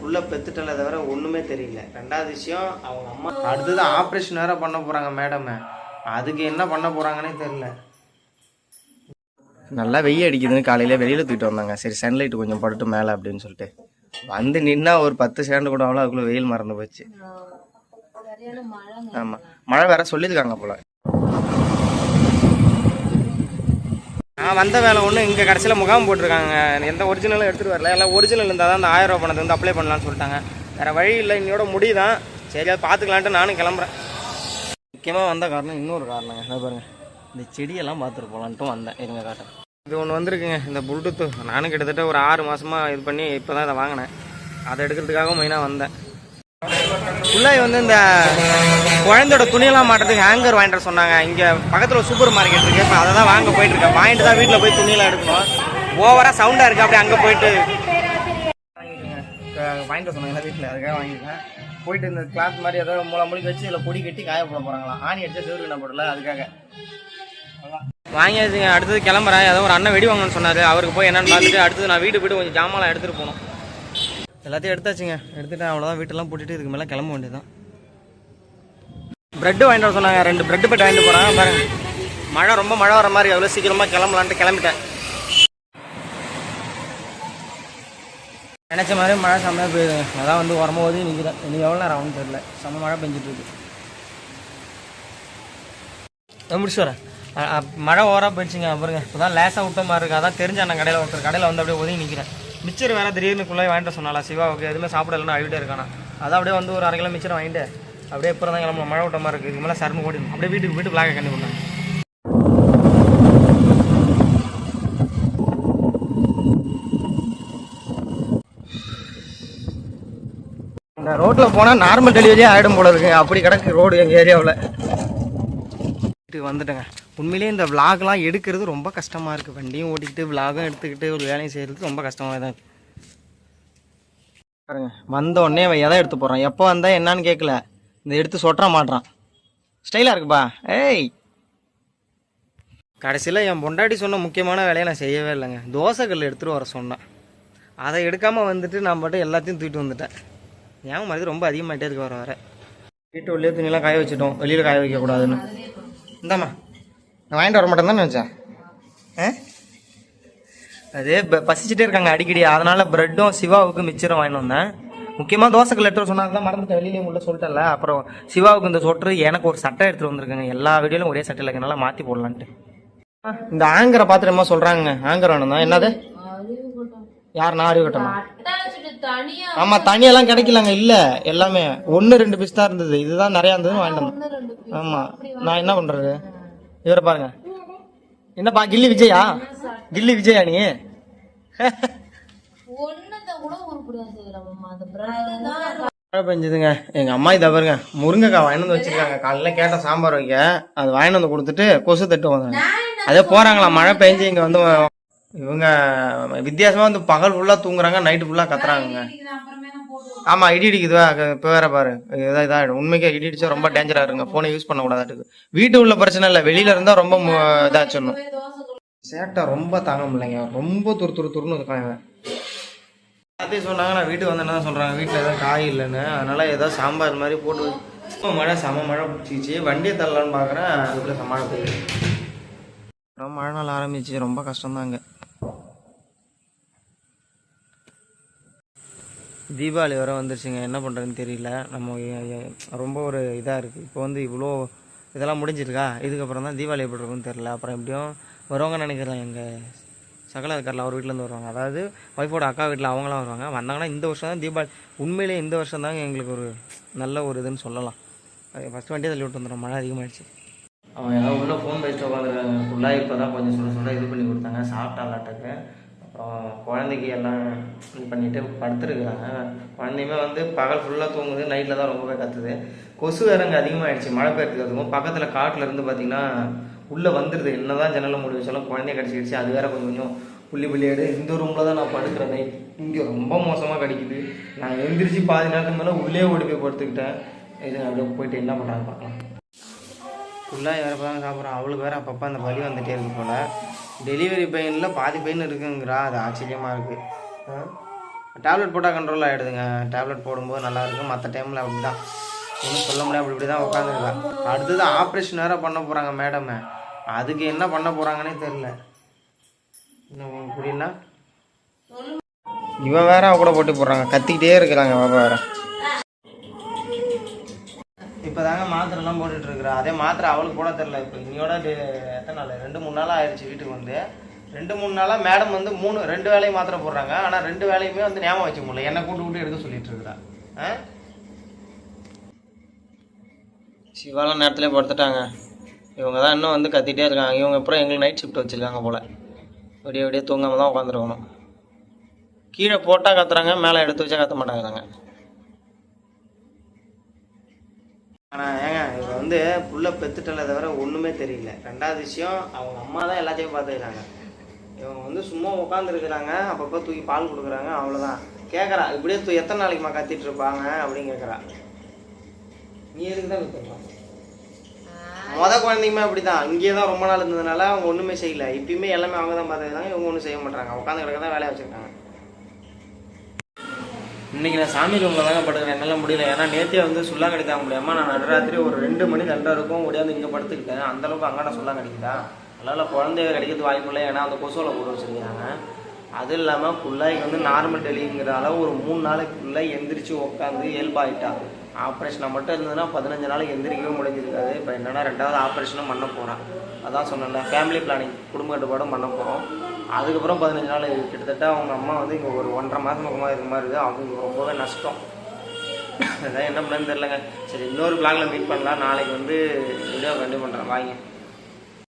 புள்ள பெத்துட்டல தவிர ஒன்றுமே தெரியல. ரெண்டாவது விஷயம் அவங்க அம்மா அடுத்தது ஆப்ரேஷன் வேற பண்ண போகிறாங்க மேடம். அதுக்கு என்ன பண்ண போகிறாங்கன்னே தெரியல. நல்லா வெய்ய அடிக்குதுன்னு காலையில் வெளியில் தூக்கிட்டு வந்தாங்க. சரி சன்லைட் கொஞ்சம் படுட்டு மேலே அப்படின்னு சொல்லிட்டு. வந்து நின்னா ஒரு பத்து செகண்ட் கூட அவ்வளோ அதுக்குள்ளே வெயில் மறந்து போச்சு. ஆமாம் மழை வேற சொல்லியிருக்காங்க போல. நான் வந்த வேலை ஒன்று இங்கே கடைசியில் முகாம் போட்டிருக்காங்க. எந்த ஒரிஜினலும் எடுத்துகிட்டு வரல. எல்லாம் ஒரிஜினல் இருந்தால் தான் அந்த ஆயிரம் ரூபா பணத்தை வந்து அப்ளை பண்ணலான்னு சொல்லிட்டாங்க. வேறு வழி இல்லை. இன்னையோட முடிதான் சரி அதை பார்த்துக்கலான்ட்டு நானும் கிளம்புறேன். முக்கியமாக வந்த காரணம் இன்னொரு காரணங்க. என்ன பாருங்க. இந்த செடியெல்லாம் பார்த்துட்டு போகலான்ட்டும் வந்தேன். எங்கள் காட்டேன் இது ஒன்று வந்திருக்குங்க. இந்த ப்ளூடூத்து நானும் கிட்டத்தட்ட ஒரு ஆறு மாதமாக இது பண்ணி இப்போ தான் இதை வாங்கினேன். அதை எடுக்கிறதுக்காக மெயினாக வந்தேன். ஃபுல்லாக வந்து இந்த குழந்தையோட துணியெல்லாம் மாட்டுறதுக்கு ஹேங்கர் வாங்கிட்டு வர சொன்னாங்க. இங்கே பக்கத்தில் சூப்பர் மார்க்கெட் இருக்குது இப்போ அதை தான் வாங்க போயிட்டுருக்கேன். வாங்கிட்டு தான் வீட்டில் போய் துணியெல்லாம் எடுக்கணும். ஓவராக சவுண்டாக இருக்குது அப்படியே அங்கே போயிட்டு வாங்கிட்டு வர சொன்னாங்க. வீட்டில் அதுக்காக வாங்கிட்டேன் போயிட்டு இந்த கிளாத் மாதிரி ஏதோ மூளை மூலிக்கு வச்சு இதில் பொடி கட்டி காய போட போகிறாங்களாம் ஆணி அடிச்சா சிவரு என்ன போடல. அதுக்காக. வாங்கியாச்சுங்க. அடுத்தது கிளம்புறேன். ஏதோ ஒரு அண்ணன் வெடி வாங்கணும்னு சொன்னார். அவருக்கு போய் என்னென்னு பார்த்துட்டு அடுத்தது நான் வீடு போய்ட்டு கொஞ்சம் ஜாமான்லாம் எடுத்துகிட்டு போகணும். எல்லாத்தையும் எடுத்தாச்சுங்க. எடுத்துட்டு அவ்வளோதான் வீட்டெல்லாம் போட்டுட்டு இதுக்கு மேலே கிளம்ப வேண்டியதுதான். ப்ரெட்டு வாங்கிட்டு வர சொன்னாங்க. ரெண்டு ப்ரெட் பெட் வாங்கிட்டு போகிறாங்க பாருங்க. மழை ரொம்ப மழை வர மாதிரி. அவ்வளோ சீக்கிரமாக கிளம்பலான்ட்டு கிளம்பிட்டேன். நினச்ச மாதிரி மழை செம்மையாக பெய்யுதுங்க அதான் வந்து வரும்போது நிற்கிறேன் இன்னும் எவ்வளோ நேரம் ஆகும்னு தெரியல. செம்ம மழை பெஞ்சிட்ருக்கு முடிச்சு வரேன். மழை ஓவராக போயிடுச்சுங்க அப்புறங்க இப்போ தான் லேசாக விட்ட மாதிரி இருக்குது அதான் தெரிஞ்ச அண்ணன் கடையில் ஒருத்தர் கடையில் வந்து அப்படியே ஒதுங்கி நிற்கிறேன் மிச்சர் வேறு திடீர்னு குள்ளே வாங்கிட்டு சொன்னாலா சிவாவுக்கு எதுவுமே சாப்பிடலன்னு அழுகிட்டே இருக்கானா. அதான் அப்படியே வந்து ஒரு அரை கிலோ மிச்சர் வாங்கிட்டு அப்படியே இப்போ தான் கிளம்பலாம் மழை விட்ட மாதிரி இருக்குது இதுக்கு மேலே சரணும் ஓடிடும். அப்படியே வீட்டுக்கு வீட்டு பிளாக கண்டு இந்த ரோட்டில் போனால் நார்மல் டெலிவரியே ஆகிடும் போல இருக்கு. அப்படி கிடக்கு ரோடு எங்கள் ஏரியாவில் வீட்டுக்கு வந்துட்டேங்க. உண்மையிலேயே இந்த விலாக்லாம் எடுக்கிறது ரொம்ப கஷ்டமாக இருக்குது வண்டியும் ஓட்டிக்கிட்டு விலாகும் எடுத்துக்கிட்டு ஒரு வேலையும் செய்கிறது ரொம்ப கஷ்டமாக தான் இருக்குது பாருங்க வந்த உடனே அவன் எதை எடுத்து போகிறான் எப்போ வந்தால் என்னான்னு கேட்கல இந்த எடுத்து சொட்ட மாட்றான். ஸ்டைலாக இருக்குப்பா. ஏய்! கடைசியில் என் பொண்டாட்டி சொன்ன முக்கியமான வேலையை நான் செய்யவே இல்லைங்க. தோசைகள் எடுத்துகிட்டு வர சொன்னேன். அதை எடுக்காமல் வந்துட்டு நான் பாட்டு எல்லாத்தையும் தூக்கிட்டு வந்துட்டேன். ஏன் மாதிரி ரொம்ப அதிகமாகிட்டே இருக்கு வர வர. வீட்டு உள்ளே துணியெல்லாம் காய வச்சுட்டோம். வெளியில் காய வைக்கக்கூடாதுன்னு. இந்தாம்மா. நான் வாங்கிட்டு வர மாட்டேன் தான் நினச்சேன் ஆ? அது பசிச்சுட்டே இருக்காங்க அடிக்கடி. அதனால பிரெட்டும் சிவாவுக்கு மிச்சரும் வாங்கிட்டு வந்தேன். முக்கியமாக தோசைக்கு லெட்டர் சொன்னாங்க. தான் மறந்துட்டு வெளியிலேயும் உள்ள அப்புறம் சிவாவுக்கு இந்த சொட்டரு எனக்கு ஒரு சட்டை எடுத்துகிட்டு வந்திருக்காங்க. எல்லா வீடியோலையும் ஒரே சட்டை இருக்கனால மாற்றி போடலான்ட்டு. இந்த ஆங்கரை பாத்திரமா சொல்கிறாங்க ஆங்கர் வேணும் தான். என்னது? யார்? அறிவு கட்டணும் ஆமா தனியெல்லாம் கிடைக்கலங்க. இல்ல. எல்லாமே. ஒன்னு ரெண்டு பீஸ் தான் இருந்தது. இதுதான் நிறைய இருந்தது வாங்கிட்டு வந்தேன். ஆமா. நான் என்ன பண்றது? இவரை பாருங்க. என்னப்பா கில்லி விஜயா? கில்லி விஜயா நீ? மழை பெஞ்சதுங்க. எங்க அம்மா இதை பாருங்க முருங்கைக்காய் வாங்கிட்டு வந்து வச்சிருக்காங்க. காலையில கேட்ட சாம்பார் வைக்க. அது வாங்கிட்டு வந்து கொடுத்துட்டு கொசு தட்டு வந்தாங்க. அதே போறாங்களா மழை பெஞ்சு இங்க வந்து இவங்க வித்தியாசமா வந்து பகல் ஃபுல்லா தூங்குறாங்க நைட்டு ஃபுல்லா கத்துறாங்க ஆமா இடி அடிக்குதுவா இப்போ வேற பாரு. இதான் இதாகிடும் உண்மைக்கே இடி அடிச்சா ரொம்ப டேஞ்சரா இருங்க போனை யூஸ் பண்ண கூடாது வீட்டு உள்ள பிரச்சனை இல்லை. வெளியில இருந்தா ரொம்ப மு- இதாச்சிடணும் சேட்டை ரொம்ப தாங்க முடியலைங்க. ரொம்ப துரு துரு துருன்னு இருக்கான் இவன் எல்லாத்தையும் சொன்னாங்க. நான் வீட்டுக்கு வந்தேன்னா தான் சொல்றாங்க. வீட்டில் எதுவும் காய் இல்லைன்னு. அதனால ஏதோ சாம்பார் மாதிரி போட்டு வச்சு- மழை செம மழை பிடிச்சிச்சு. வண்டியை தள்ளலான்னு பார்க்குறேன் அதுக்குள்ளே சமாளம் போயிடுச்சு ரொம்ப மழை நாள் ஆரம்பிச்சு. ரொம்ப கஷ்டம்தாங்க. தீபாவளி வர வந்துருச்சுங்க. என்ன பண்ணுறதுன்னு தெரியல. நம்ம ரொம்ப ஒரு இதாக இருக்குது இப்போ வந்து இவ்வளோ இதெல்லாம் முடிஞ்சிருக்கா? இதுக்கப்புறம் தான் தீபாவளி எப்படி இருக்கும்னு தெரியல. அப்புறம் எப்படியும் வருவாங்க நினைக்கிறேன் எங்கள் சகல இருக்கார்ல அவர் வீட்டிலேருந்து வருவாங்க. அதாவது ஒய்ஃபோட அக்கா வீட்டில் அவங்களாம் வருவாங்க. வந்தாங்கன்னா இந்த வருஷம் தான் தீபாவளி உண்மையிலே இந்த வருஷம் தாங்க எங்களுக்கு ஒரு நல்ல ஒரு இதுன்னு சொல்லலாம். ஃபஸ்ட் வண்டியை தள்ளி விட்டு வந்துடும் மழை அதிகமாகிடுச்சு அவங்க ஏதாவது உள்ள ஃபோன் பேசிட்டு உட்காந்துருக்காங்க. ஃபுல்லாக இப்போ தான் கொஞ்சம் சொல்ல சொல்ல இது பண்ணி கொடுத்தாங்க. சாப்பிட்டாலாட்டுக்கு அப்புறம் குழந்தைக்கு எல்லாம் இது பண்ணிவிட்டு படுத்துருக்குறாங்க. குழந்தையுமே வந்து பகல் ஃபுல்லாக தூங்குது நைட்டில் தான் ரொம்பவே கத்துது. கொசு வேற அதிகமாகிடுச்சு மழை பெய்யறதுக்கு அதுவும். பக்கத்தில் காட்டில் இருந்து பார்த்தீங்கன்னா உள்ளே வந்துடுது என்ன தான் ஜன்னலை மூடி வச்சாலும் குழந்தைய கடிச்சிடுச்சு அது வேற கொஞ்சம் கொஞ்சம் புள்ளி புள்ளியாடு இந்த ரூமில் தான் நான் படுக்கிறேன் நைட் இங்கே ரொம்ப மோசமாக கிடைக்குது. நான் எழுந்திரிச்சு பாதி நேரத்துக்கு மேலே உள்ளே ஓடி போய் படுத்துக்கிட்டேன். இது அப்படியே போயிட்டு என்ன பண்ணுறாங்க பார்க்கலாம். ஃபுல்லாக வேறு தான் சாப்பிட்றான். அவளுக்கு வேறு அப்பப்போ அந்த வலி வந்துகிட்டே இருக்கு போல். டெலிவரி பெயினில் பாதி பெயின் இருக்குங்கிறா. அது ஆச்சரியமாக இருக்குது டேப்லெட் போட்டால் கண்ட்ரோல் ஆகிடுதுங்க டேப்லெட் போடும்போது நல்லாயிருக்கும் மற்ற டைமில் அப்படி தான் ஒன்றும் சொல்ல முடியாது அப்படி இப்படி தான் உட்காந்துருக்கா அடுத்தது ஆப்ரேஷன் வேறு பண்ண போகிறாங்க மேடமே அதுக்கு என்ன பண்ண போகிறாங்கன்னே தெரில இன்னும் புரியல? இவன் வேற கூட போட்டு போடுறாங்க. கத்திக்கிட்டே இருக்கிறாங்க பாப்பா வேற. இப்போ தாங்க மாத்திரைலாம் போட்டுட்டு இருக்கிறா அதே மாத்திரை அவளுக்கு போட தெரில இப்போ இன்னையோட எத்தனை நாள்? ரெண்டு மூணு நாள் ஆயிடுச்சு வீட்டுக்கு வந்து. ரெண்டு மூணு நாளாக மேடம் வந்து மூணு ரெண்டு வேலையும் மாத்திரை போடுறாங்க. ஆனால் ரெண்டு வேலையுமே வந்து ஞாபகம் வச்சுக்க முடியல. என்னை கூட்டு கூட்டு எடுக்க சொல்லிட்டு இருக்கிறா ஆ? சிவாலாம் நேரத்துலேயே படுத்துட்டாங்க. இவங்க தான் இன்னும் வந்து கத்திட்டே இருக்காங்க. இவங்க அப்புறம் எங்களுக்கு நைட் ஷிஃப்ட் வச்சுருக்காங்க போல். விடிய விடிய தூங்காமல் தான் உட்காந்துருக்கணும். கீழே போட்டால் கத்துறாங்க மேலே எடுத்து வச்சா கத்த மாட்டாங்கிறாங்க. ஆனால் ஏங்க இவங்க வந்து புள்ள பெத்துட்டல தவிர ஒன்றுமே தெரியல. ரெண்டாவது விஷயம் அவங்க அம்மா தான் எல்லாத்தையும் பார்த்துக்கிறாங்க. இவங்க வந்து சும்மா உட்காந்துருக்குறாங்க அப்பப்போ தூக்கி பால் கொடுக்குறாங்க அவ்வளோதான் கேட்குறா இப்படியே தூ எத்தனை நாளைக்குமா கத்திட்டு இருப்பாங்க அப்படின்னு கேட்குறா நீ எதுக்கு தான் வித்துருப்பாங்க மொத குழந்தைங்கமே அப்படி தான் இங்கேயே தான் ரொம்ப நாள் இருந்ததுனால அவங்க ஒன்றுமே செய்யல. இப்பயுமே எல்லாமே அவங்க தான் பார்த்துக்கிறாங்க இவங்க ஒன்றும் செய்ய மாட்டாங்க உட்காந்து கிடக்க தான் வேலையை வச்சுருக்காங்க. இன்னைக்கு நான் சாமி ரூமில் தாங்க படுக்கிறேன். என்னால் முடியல. ஏன்னா நேற்றே வந்து சுல்லா கிடைக்காம முடியாமல் நான் நடுராத்திரி ஒரு ரெண்டு மணி ரெண்டரை இருக்கும். ஓடியாந்து இங்கே படுத்துக்கிட்டேன். அந்த அளவுக்கு சுல்லா கிடைக்குதா அதனால் குழந்தைய கிடைக்கிறது வாய்ப்பு இல்லை. ஏன்னா அந்த கொசுவில் போட்டு வச்சுருக்காங்க அது இல்லாமல் பிள்ளைக்கு வந்து நார்மல் டெலிங்கிறதால ஒரு மூணு நாளைக்குள்ளே எந்திரிச்சு உட்காந்து இயல்பாயிட்டா. ஆப்ரேஷனாக மட்டும் இருந்ததுன்னா பதினஞ்சு நாளைக்கு எந்திரிக்கவே முடிஞ்சிருக்காது. இப்போ என்னன்னா ரெண்டாவது ஆப்ரேஷனும் பண்ண போகிறான் அதான் சொன்னேன்ல ஃபேமிலி பிளானிங் குடும்ப கட்டுப்பாடும் பண்ண போகிறோம் அதுக்கப்புறம் பதினஞ்சு நாள் கிட்டத்தட்ட அவங்க அம்மா வந்து இங்கே ஒரு ஒன்றரை மாதம் பக்கமாக இருக்க மாதிரி இருக்குது. அவங்க ரொம்பவே நஷ்டம். அதான் என்ன பண்ணேன்னு தெரிலங்க சரி இன்னொரு பிளாகில் மீட் பண்ணலாம். நாளைக்கு வந்து வீடியோ கண்டிப்பாக பண்ணுறேன் வாங்க.